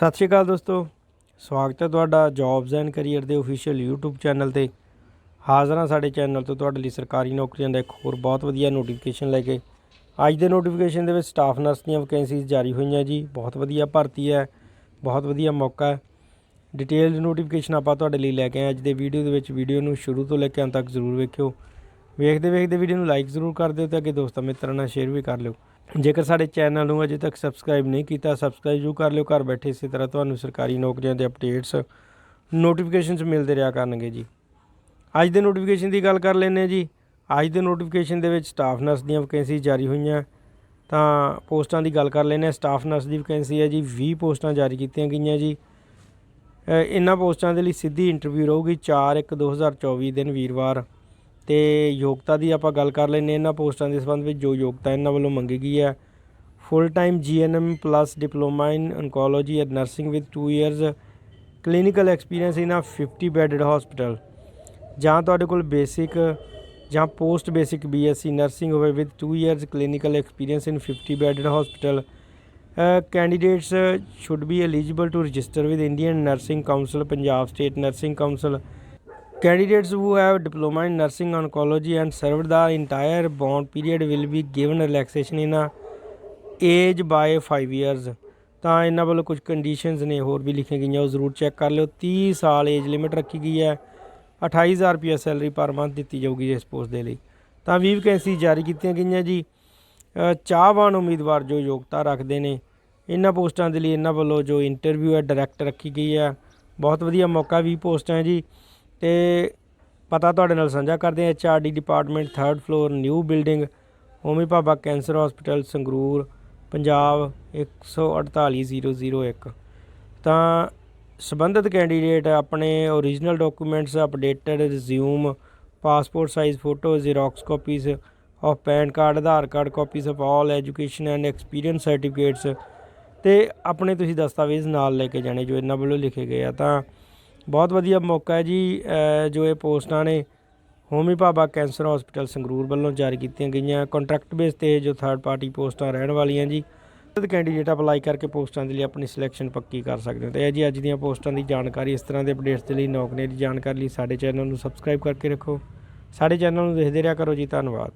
ਸਤਿ ਸ਼੍ਰੀ ਅਕਾਲ ਦੋਸਤੋ, ਸਵਾਗਤ ਹੈ ਤੁਹਾਡਾ ਜੌਬਸ ਐਂਡ ਕੈਰੀਅਰ ਦੇ ਅਫੀਸ਼ੀਅਲ YouTube ਚੈਨਲ ਤੇ। ਹਾਜ਼ਰ ਹਾਂ ਸਾਡੇ ਚੈਨਲ ਤੋਂ, ਤੁਹਾਡੇ ਲਈ ਸਰਕਾਰੀ ਨੌਕਰੀਆਂ ਦਾ ਇੱਕ ਹੋਰ ਬਹੁਤ ਵਧੀਆ ਨੋਟੀਫਿਕੇਸ਼ਨ ਲੈ ਕੇ। ਅੱਜ ਦੇ ਨੋਟੀਫਿਕੇਸ਼ਨ ਦੇ ਵਿੱਚ ਸਟਾਫ ਨਰਸ ਦੀਆਂ ਵੈਕੈਂਸੀਜ਼ ਜਾਰੀ ਹੋਈਆਂ ਜੀ। ਬਹੁਤ ਵਧੀਆ ਭਰਤੀ ਹੈ, ਬਹੁਤ ਵਧੀਆ ਮੌਕਾ ਹੈ। ਡਿਟੇਲਡ ਨੋਟੀਫਿਕੇਸ਼ਨ ਆਪਾਂ ਤੁਹਾਡੇ ਲਈ ਲੈ ਕੇ ਆਏ ਅੱਜ ਦੇ ਵੀਡੀਓ ਦੇ ਵਿੱਚ ਵੀਡੀਓ ਨੂੰ ਸ਼ੁਰੂ ਤੋਂ ਲੈ ਕੇ ਅੰਤ ਤੱਕ ਜ਼ਰੂਰ ਵੇਖਿਓ। ਵੇਖਦੇ ਵੇਖਦੇ ਵੀਡੀਓ ਨੂੰ ਲਾਈਕ ਜ਼ਰੂਰ ਕਰ ਦਿਓ ਤੇ ਅੱਗੇ ਦੋਸਤਾਂ ਮਿੱਤਰਾਂ ਨਾਲ ਸ਼ੇਅਰ ਵੀ ਕਰ ਲਿਓ। ਜੇਕਰ ਸਾਡੇ ਚੈਨਲ ਨੂੰ ਅਜੇ ਤੱਕ ਸਬਸਕ੍ਰਾਈਬ ਨਹੀਂ ਕੀਤਾ ਸਬਸਕ੍ਰਾਈਬ ਜ਼ਰੂਰ ਕਰ ਲਿਓ। ਘਰ ਬੈਠੇ ਇਸੇ ਤਰ੍ਹਾਂ ਤੁਹਾਨੂੰ ਸਰਕਾਰੀ ਨੌਕਰੀਆਂ ਦੇ ਅਪਡੇਟਸ ਨੋਟੀਫਿਕੇਸ਼ਨਸ ਮਿਲਦੇ ਰਿਹਾ ਕਰਨਗੇ ਜੀ। ਅੱਜ ਦੇ ਨੋਟੀਫਿਕੇਸ਼ਨ ਦੀ ਗੱਲ ਕਰ ਲੈਂਦੇ ਹਾਂ ਜੀ। ਅੱਜ ਦੇ ਨੋਟੀਫਿਕੇਸ਼ਨ ਦੇ ਵਿੱਚ ਸਟਾਫ ਨਰਸ ਦੀਆਂ ਵੈਕੈਂਸੀ ਜਾਰੀ ਹੋਈਆਂ। ਤਾਂ ਪੋਸਟਾਂ ਦੀ ਗੱਲ ਕਰ ਲੈਂਦੇ ਹਾਂ। ਸਟਾਫ ਨਰਸ ਦੀ ਵੈਕੈਂਸੀ ਹੈ ਜੀ। 20 ਪੋਸਟਾਂ ਜਾਰੀ ਕੀਤੀਆਂ ਗਈਆਂ ਜੀ। ਇਹਨਾਂ ਪੋਸਟਾਂ ਦੇ ਲਈ ਸਿੱਧੀ ਇੰਟਰਵਿਊ ਰਹੂਗੀ 4/1/2024 ਦਿਨ ਵੀਰਵਾਰ। ਤੇ ਯੋਗਤਾ ਦੀ ਆਪਾਂ ਗੱਲ ਕਰ ਲੈਂਦੇ ਇਹਨਾਂ ਪੋਸਟਾਂ ਦੇ ਸੰਬੰਧ ਵਿੱਚ ਜੋ ਯੋਗਤਾ ਇਹਨਾਂ ਵੱਲੋਂ ਮੰਗੀ ਗਈ ਹੈ। Full time GNM plus diploma in oncology and nursing with 2 years clinical experience in a 50 bedded hospital ਜਾਂ ਤੁਹਾਡੇ ਕੋਲ ਬੇਸਿਕ ਜਾਂ ਪੋਸਟ ਬੇਸਿਕ ਬੀਐਸਸੀ ਨਰਸਿੰਗ ਹੋਵੇ with 2 years clinical experience in 50 bedded hospital candidates should be eligible to register with Indian nursing Council, Punjab state nursing Council. Candidates who have diploma in nursing, oncology and served the entire bond period will be given relaxation in a age by 5 years. ਤਾਂ ਇਹਨਾਂ ਵੱਲੋਂ ਕੁਝ conditions ਨੇ ਹੋਰ ਵੀ ਲਿਖੀਆਂ ਗਈਆਂ, ਉਹ ਜ਼ਰੂਰ ਚੈੱਕ ਕਰ ਲਿਓ। 30 ਸਾਲ ਏਜ ਲਿਮਿਟ ਰੱਖੀ ਗਈ ਹੈ। 28000 ਰੁਪਏ ਸੈਲਰੀ ਪਰ ਮੰਥ ਦਿੱਤੀ ਜਾਊਗੀ ਇਸ ਪੋਸਟ ਦੇ ਲਈ। ਤਾਂ 20 ਵੈਕੈਂਸੀ ਜਾਰੀ ਕੀਤੀਆਂ ਗਈਆਂ ਜੀ। ਚਾਹਵਾਨ ਉਮੀਦਵਾਰ ਜੋ ਯੋਗਤਾ ਰੱਖਦੇ ਨੇ, ਇਹਨਾਂ ਪੋਸਟਾਂ ਦੇ ਲਈ ਇਹਨਾਂ ਵੱਲੋਂ ਜੋ ਇੰਟਰਵਿਊ ਹੈ ਡਾਇਰੈਕਟ ਰੱਖੀ ਗਈ ਹੈ। ਬਹੁਤ ਵਧੀਆ ਮੌਕਾ ਵੀ ਪੋਸਟਾਂ ਹੈ ਜੀ। ਤੇ ਪਤਾ ਤੁਹਾਡੇ ਨਾਲ ਸਾਂਝਾ ਕਰਦੇ ਹਾਂ HRD department 3rd floor new building Homi Bhabha cancer hospital Sangrur, Punjab 148001 ਤਾਂ ਸੰਬੰਧਿਤ ਕੈਂਡੀਡੇਟ ਆਪਣੇ original documents updated resume passport size photo xerox copies of PAN card Aadhaar card copies of all education and experience certificates ਤੇ ਆਪਣੇ ਤੁਸੀਂ ਦਸਤਾਵੇਜ਼ ਨਾਲ ਲੈ ਕੇ ਜਾਣੇ ਜੋ ਇਹਨਾਂ ਵੱਲੋਂ ਲਿਖੇ ਗਏ ਆ। ਤਾਂ ਬਹੁਤ ਵਧੀਆ ਮੌਕਾ ਹੈ ਜੀ ਜੋ ਇਹ ਪੋਸਟਾਂ ਨੇ ਹੋਮੀ ਭਾਬਾ ਕੈਂਸਰ ਹਸਪੀਟਲ ਸੰਗਰੂਰ ਵੱਲੋਂ ਜਾਰੀ ਕੀਤੀਆਂ ਗਈਆਂ। ਕੰਟਰੈਕਟ ਬੇਸ ਤੇ ਜੋ ਥਰਡ ਪਾਰਟੀ ਪੋਸਟਾਂ ਰਹਿਣ ਵਾਲੀਆਂ ਜੀ, ਤੇ ਕੈਂਡੀਡੇਟ ਅਪਲਾਈ ਕਰਕੇ ਪੋਸਟਾਂ ਦੇ ਲਈ ਆਪਣੀ ਸਿਲੈਕਸ਼ਨ ਪੱਕੀ ਕਰ ਸਕਦੇ ਹੋ। ਤੇ ਇਹ ਜੀ ਅੱਜ ਦੀਆਂ ਪੋਸਟਾਂ ਦੀ ਜਾਣਕਾਰੀ, ਇਸ ਤਰ੍ਹਾਂ ਦੇ ਅਪਡੇਟਸ ਦੇ ਲਈ ਨੌਕਰੀ ਦੀ ਜਾਣਕਾਰੀ ਲਈ ਸਾਡੇ ਚੈਨਲ ਨੂੰ ਸਬਸਕ੍ਰਾਈਬ ਕਰਕੇ ਰੱਖੋ। ਸਾਡੇ ਚੈਨਲ ਨੂੰ ਦੇਖਦੇ ਰਿਹਾ ਕਰੋ ਜੀ, ਧੰਨਵਾਦ।